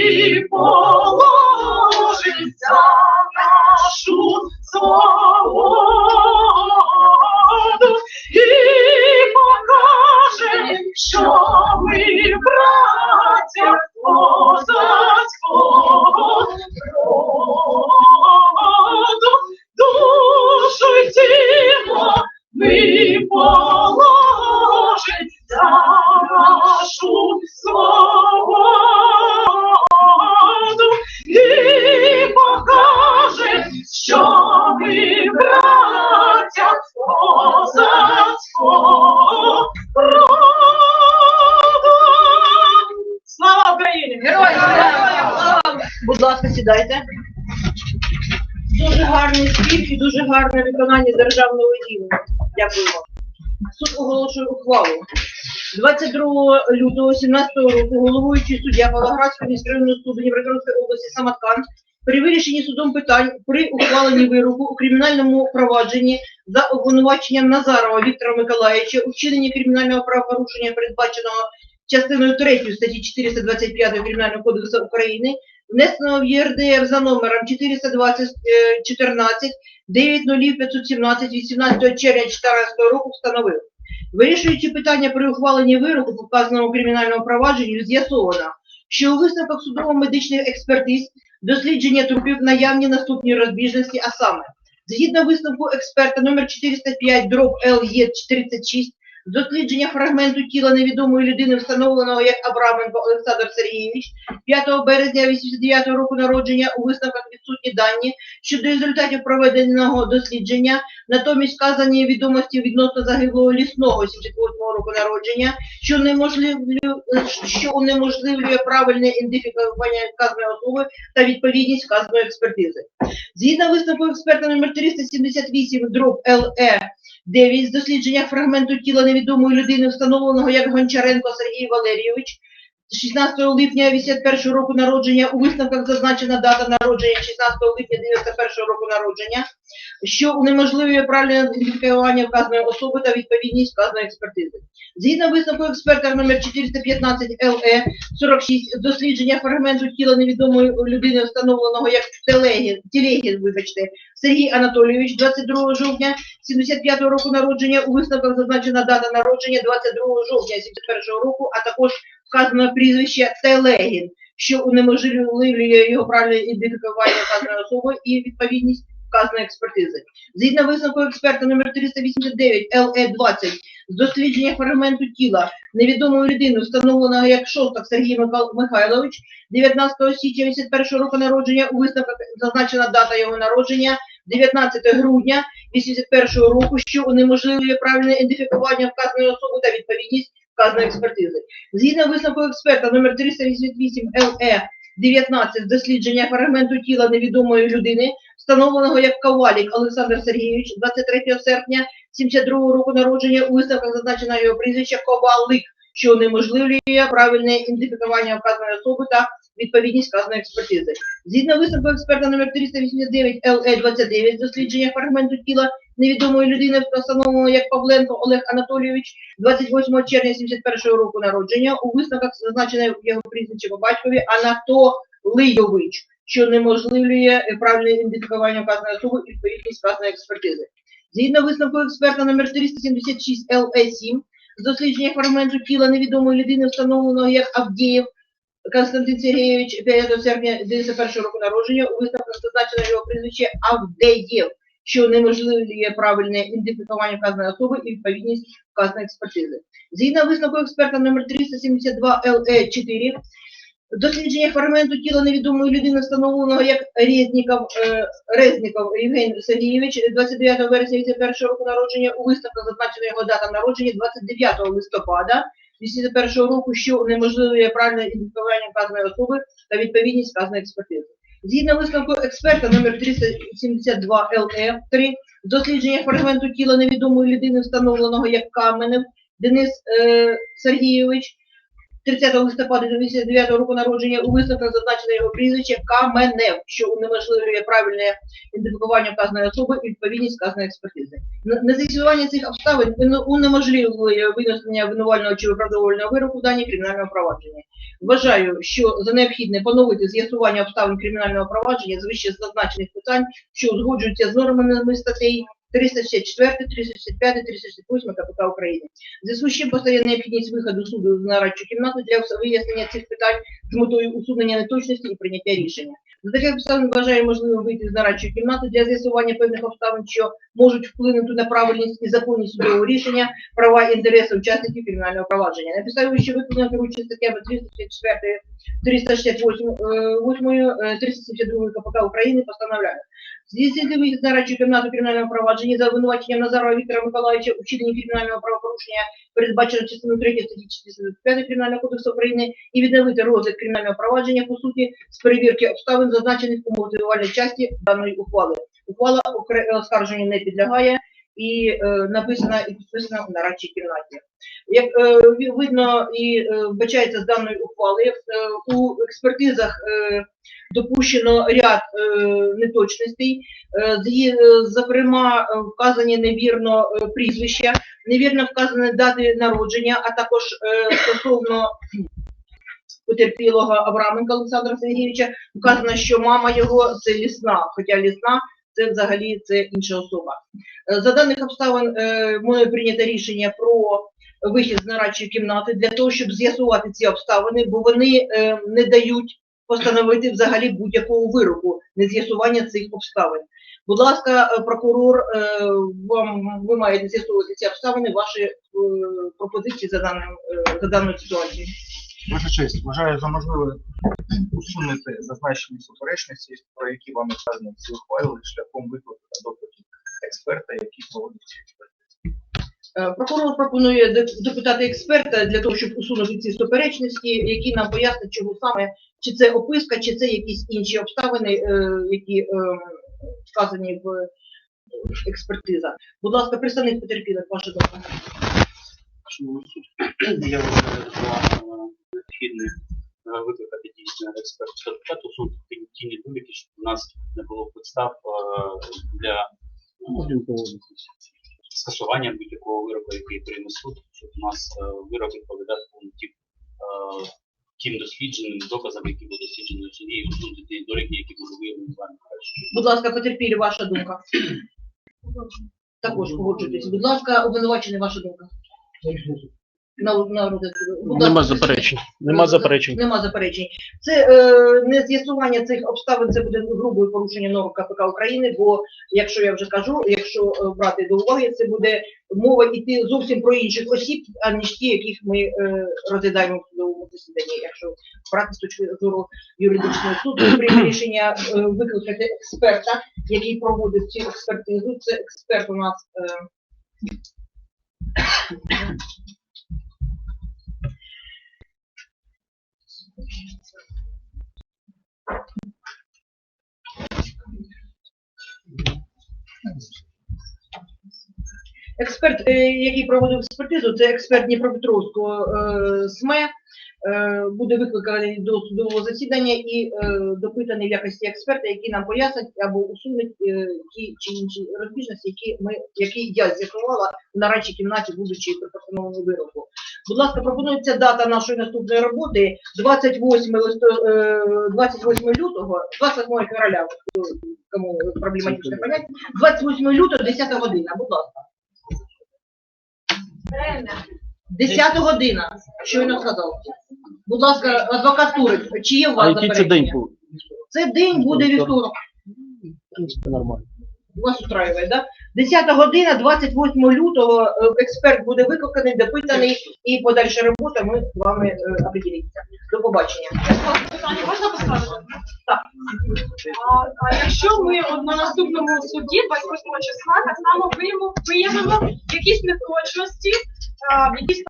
before. Ласка, сідайте. Дуже гарний спів і дуже гарне виконання державного рівня. Дякую. Суд оголошує ухвалу. 22 лютого 17 року головуючий суддя Павлоградського міськрайонного суду Дніпропетровської області Саматкан при вирішенні судом питань при ухваленні вироку у кримінальному провадженні за обвинуваченням Назарова Віктора Миколаївича у вчиненні кримінального правопорушення, передбаченого частиною 3 статті 425 Кримінального кодексу України, внесеного в ЄРДР за номером 420 е, 14 90517 18 червня 2014 року встановив. Вирішуючи питання при ухваленні вироку по вказаному кримінальному провадженню, з'ясовано, що у висновках судово-медичних експертиз дослідження трупів наявні наступні розбіжності, а саме, згідно висновку експерта номер 405 дроб ЛЄ 46 з дослідження фрагменту тіла невідомої людини, встановленого як Абраменко Олександр Сергійович, 5 березня 89 року народження у висновках відсутні дані щодо результатів проведеного дослідження, натомість вказані відомості відносно загиблого лісного 78 року народження, що унеможливлює, що унеможливлює правильне ідентифікування вказаної особи та відповідність вказаної експертизи. Згідно висновку експерта номер 378 дроб ЛЕ 9 з дослідження фрагменту тіла невідомої людини, встановленого як Гончаренко Сергій Валерійович, 16 липня 81 року народження, у висновках зазначена дата народження 16 липня 91 року народження, що унеможливлює правильне ідентифікування вказаної особи та відповідність вказаної експертизи. Згідно висновку експерта номер 415 ЛЕ 46 з дослідження фрагменту тіла невідомої людини, встановленого як Телегін, Телегін, вибачте, Сергій Анатолійович, 22 жовтня 75 року народження, у висновках зазначена дата народження 22 жовтня 71 року, а також вказано прізвище Телегін, що унеможливлює його правильне ідентифікування вказаної особи і відповідність вказаної експертизи. Згідно висновку експерта номер 389 ЛЕ-20 з дослідження фрагменту тіла невідомої людини, встановленого як Шостак Сергій Михайлович, 19 січня 81 року народження, у висновках зазначена дата його народження 19 грудня 81 року, що унеможливлює правильне ідентифікування вказаної особи та відповідність вказаної експертизи. Згідно висновку експерта номер 388 ЛЕ 19 дослідження фрагменту тіла невідомої людини, встановленого як Ковалік Олександр Сергійович, 23 серпня 72 року народження, у висновках зазначено його прізвище Ковалик, що унеможливлює правильне ідентифікування вказаної особи та відповідність вказаної експертизи. Згідно висновку експерта номер 389 ЛЕ 29 дослідження фрагменту тіла невідомої людини, встановленого як Павленко Олег Анатолійович, 28 червня 71 року народження, у висновках зазначене його прізвище по батькові Анатолійович, що неможливлює правильне ідентифікування вказаної особи і відповідність вказаної експертизи. Згідно висновку експерта номер 376 ЛЕ7 з дослідження фрагменту тіла невідомої людини, встановленого як Авдієв Константин Сергійович, 5 серпня 91 року народження, у висновках зазначено його прізвище Авдеєв, що унеможливлює правильне ідентифікування вказаної особи і відповідність вказаної експертизи. Згідно висновку експерта номер 372 ЛЕ4 Дослідження фрагменту тіла невідомої людини, встановленого як Резніков, е, Резніков Євген Сергійович, 29 вересня 81 року народження, у виставках зазначена його дата народження 29 листопада 2001 року, що унеможливує правильне ідентифікування вказаної особи та відповідність вказаної експертизи. Згідно висновку експерта номер 372 лф 3 дослідження фрагменту тіла невідомої людини, встановленого як Каменев Денис е, Сергійович, 30 листопада 2009 року народження у висновках зазначено його прізвище Каменев, що унеможливлює правильне ідентифікування вказаної особи і відповідність вказаної експертизи. Н- Нез'ясування цих обставин уне- унеможливлює винесення обвинувального чи виправдовувального вироку в даній кримінального провадження. Вважаю, що за необхідне поновити з'ясування обставин кримінального провадження з вище зазначених питань, що узгоджуються з нормами статей 364, 365, 368 КПК України. Зв'язку чим постає необхідність виходу суду з нарадчу кімнату для вияснення цих питань з метою усунення неточності і прийняття рішення. За таких обставин вважаю можливим вийти з нарадчої кімнати для з'ясування певних обставин, що можуть вплинути на правильність і законність судового рішення, права і інтереси учасників кримінального провадження. На підставі, що виконано керуючи статтями 364, 368, е, 8, е, 372 КПК України постановляю. Здійснити вихід з нарадчої кімнати кримінального провадження за обвинуваченням Назарова Віктора Миколаївича у вчиненні кримінального правопорушення, передбачено частиною 3 статті 405 Кримінального кодексу України, і відновити розгляд кримінального провадження по суті з перевірки обставин, зазначених у мотивувальній часті даної ухвали. Ухвала оскарженню не підлягає і е, написана і підписана в нарадчій кімнаті. Як е, видно і е, вбачається з даної ухвали, е, у експертизах е, допущено ряд е, неточностей, Е, е, зокрема, е, вказані невірно е, прізвища, невірно вказані дати народження, а також е, стосовно потерпілого Авраменка Олександра Сергійовича, вказано, що мама його це лісна, хоча лісна це взагалі це інша особа. Е, За даних обставин е, мною прийнято рішення про вихід з нарадчої кімнати для того, щоб з'ясувати ці обставини, бо вони е, не дають постановити взагалі будь-якого вироку, не з'ясування цих обставин. Будь ласка, прокурор, вам ви маєте з'ясувати ці обставини, ваші пропозиції за даним за даною ситуацією. Ваша честь, вважаю за можливе усунути зазначені суперечності, про які вам вказано в цій ухвалі, шляхом виклику допиту експерта, який проводить ці експертизи. Е, Прокурор пропонує деп- допитати експерта для того, щоб усунути ці суперечності, які нам пояснять, чому саме чи це описка, чи це якісь інші обставини, е, які е, вказані в експертиза. Будь ласка, представник потерпілих, ваша суд, я вважаю за необхідне викликати дійсно експертів та усунути ті- ті недоліки, щоб у нас не було підстав для скасування будь-якого вироку, який прийме суд, щоб у нас е, вирок відповідав повноті е, тим дослідженим доказам, які були досліджені у суді, і усунути ті доліки, які були виявлені з вами. Будь ласка, потерпілі, ваша думка. Також погоджуйтесь. Будь ласка, обвинувачений, ваша думка. На, на розгляд суду. Будь Нема заперечень. Нема заперечень. Нема заперечень. Це е, не з'ясування цих обставин, це буде грубою порушення норм КПК України, бо якщо я вже кажу, якщо е, брати до уваги, це буде мова йти зовсім про інших осіб, аніж ті, яких ми е, розглядаємо в судовому засіданні. Якщо брати з точки зору юридичного суду, прийме рішення е, викликати експерта, який проводить цю експертизу. Це експерт у нас. Е, Експерт, е, який проводив експертизу, це експерт Дніпропетровського СМЕ, е, буде викликаний до судового засідання і е, допитаний в якості експерта, який нам пояснить або усунуть е, ті чи інші розбіжності, які ми, які я з'ясувала в нарадчій кімнаті, будучи при постановленому вироку. Будь ласка, пропонується дата нашої наступної роботи 28, листо, е, 28 лютого, 28 февраля, кому проблематичне поняття, 28 лютого, 10 година, будь ласка. 10 година, щойно сказав. Будь ласка, адвокат Турик, чи є у вас який це заперечення? Це день буде вівторок. Нормально. Вас устраивает, да? 10 година, 28 лютого, е, експерт буде викликаний, допитаний, і подальша робота ми з вами е. До побачення. Питання можна поставити? Так. А, а якщо ми от на наступному суді 28 числа так само виявимо, виявимо якісь неточності, а, в якісь